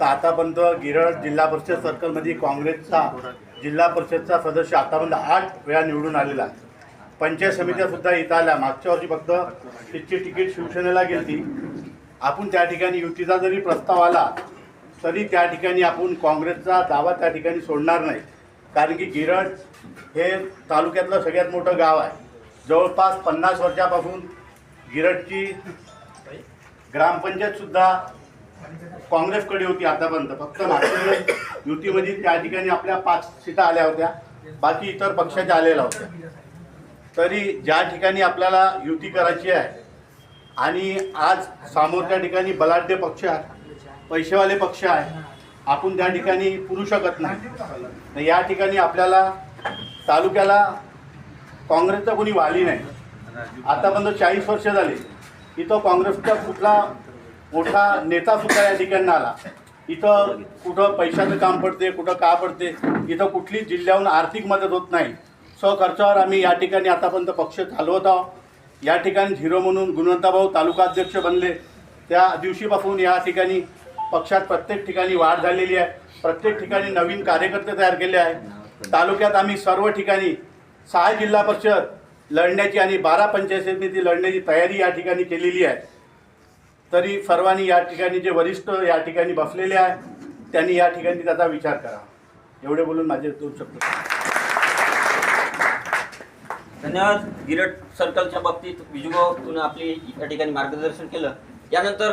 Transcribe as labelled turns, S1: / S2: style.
S1: तर आतापर्यंत गिरळ जिल्हा परिषद सर्कलमध्ये काँग्रेसचा जिल्हा परिषदचा सदस्य आतापर्यंत आठ वेळा निवडून आलेला आहे. पंचायत समित्यासुद्धा इथं आल्या. मागच्या वर्षी फक्त तिची तिकीट शिवसेनेला गेली आपण त्या ठिकाणी युतीचा जरी प्रस्ताव आला तरी त्या ठिकाणी आपण काँग्रेसचा दावा त्या ठिकाणी सोडणार नाही. कारण की गिरड हे तालुक्यातलं सगळ्यात मोठं गाव आहे. जवळपास पन्नास वर्षापासून गिरडची ग्रामपंचायतसुद्धा काँग्रेसकडे होती आतापर्यंत फक्त मागच्या युतीमध्ये त्या ठिकाणी आपल्या पाच सीटा आल्या होत्या बाकी इतर पक्षाच्या आलेल्या होत्या. तरी ज्या ठिकाणी आपल्याला युती करायची आहे आणि आज समोरच्या ठिकाणी बलाढ्य पक्ष आहे पैसेवाले पक्ष आहे आपण त्या ठिकाणी पुरू शकत नाही. तर या ठिकाणी आपल्याला तालुक्याला काँग्रेसचा कोणी वाली नाही. आतापर्यंत चाळीस वर्ष झाली इथं काँग्रेसचा कुठला मोठा नेता सुद्धा या ठिकाणी आला. इथं कुठं पैशाचं काम पडते कुठं का पडते इथं कुठली जिल्ह्याहून आर्थिक मदत होत नाही. स्वखर्चावर आम्ही या ठिकाणी आतापर्यंत पक्ष चालवत आहोत. या ठिकाणी झिरो म्हणून गुणवंताभाऊ तालुका अध्यक्ष बनले. त्या दिवशीपासून या ठिकाणी पक्षात प्रत्येक ठिकाणी वाढ झालेली आहे. प्रत्येक ठिकाणी नवीन कार्यकर्ते तयार केले आहे तालुक्यात आम्ही सर्व ठिकाणी सहा जिल्हा परिषद लढण्याची आणि बारा पंचायत समिती लढण्याची तयारी या ठिकाणी केलेली आहे. तरी सर्वांनी या ठिकाणी जे वरिष्ठ या ठिकाणी बसलेले आहे त्यांनी या ठिकाणी त्याचा विचार करा. एवढे बोलून माझे दोन शब्द
S2: धन्यवाद. गिरट सर्कलच्या बाबतीत विजुभाऊ तुम्ही आपली या ठिकाणी मार्गदर्शन केलं. यानंतर